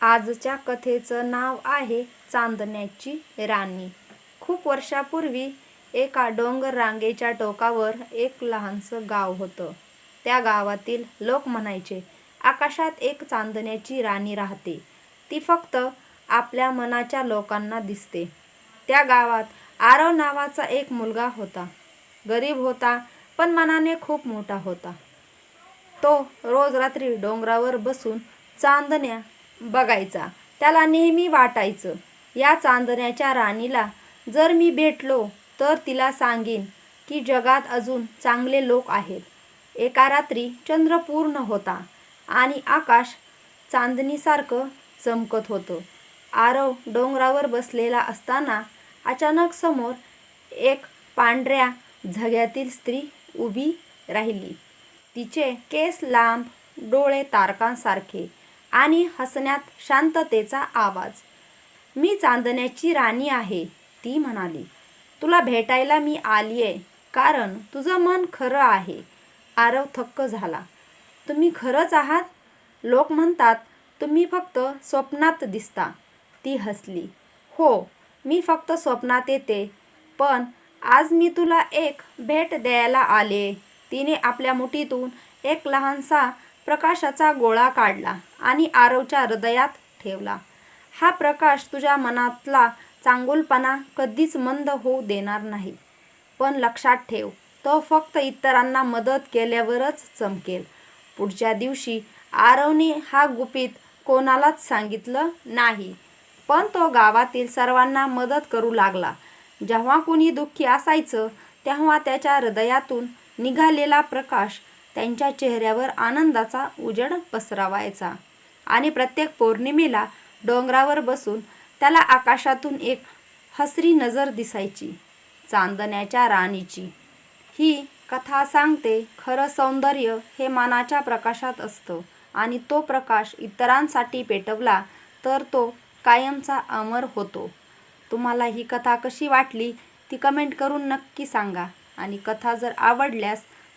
आजच्या कथेचं नाव आहे चांदण्याची राणी. खूप वर्षापूर्वी एका डोंगर रांगेच्या टोकावर एक लहानसं गाव होतं. त्या गावातील लोक म्हणायचे आकाशात एक चांदण्याची राणी राहते. ती फक्त आपल्या मनाच्या लोकांना दिसते. त्या गावात आरव नावाचा एक मुलगा होता. गरीब होता पण मनाने खूप मोठा होता. तो रोज रात्री डोंगरावर बसून चांदण्या बघायचा. त्याला नेहमी वाटायचं या चांदण्याच्या राणीला जर मी भेटलो तर तिला सांगेन की जगात अजून चांगले लोक आहेत. एका रात्री चंद्र पूर्ण होता आणि आकाश चांदणीसारखं चमकत होतं. आरव डोंगरावर बसलेला असताना अचानक समोर एक पांढऱ्या झग्यातील स्त्री उभी राहिली. तिचे केस लांब डोळे तारकांसारखे. आणि हसण्यात शांततेचा आवाज. मी चांदण्याची राणी आहे ती म्हणाली. तुला भेटायला मी आली आहे कारण तुझं मन खरं आहे. आरव थक्क झाला. तुम्ही खरंच आहात? लोक म्हणतात तुम्ही फक्त स्वप्नात दिसता. ती हसली. हो मी फक्त स्वप्नात येते पण आज मी तुला एक भेट द्यायला आले. तिने आपल्या मुठीतून एक लहानसा प्रकाशाचा गोळा काढला आणि आरवच्या हृदयात ठेवला. हा प्रकाश तुझ्या मनातला चांगुलपणा कधीच मंद होऊ देणार नाही. पण लक्षात ठेव तो फक्त इतरांना मदत केल्यावरच चमकेल. पुढच्या दिवशी आरवने हा गुपित कोणालाच सांगितलं नाही पण तो गावातील सर्वांना मदत करू लागला. जेव्हा कोणी दुःखी असायचं तेव्हा त्याच्या हृदयातून निघालेला प्रकाश त्यांच्या चेहऱ्यावर आनंदाचा उजेड पसरवायचा. आणि प्रत्येक पौर्णिमेला डोंगरावर बसून त्याला आकाशातून एक हसरी नजर दिसायची चांदण्याच्या राणीची. ही कथा सांगते खरं सौंदर्य हे मनाच्या प्रकाशात असतं आणि तो प्रकाश इतरांसाठी पेटवला तर तो कायमचा अमर होतो. तुम्हाला ही कथा कशी वाटली ती कमेंट करून नक्की सांगा आणि कथा जर आवडल्यास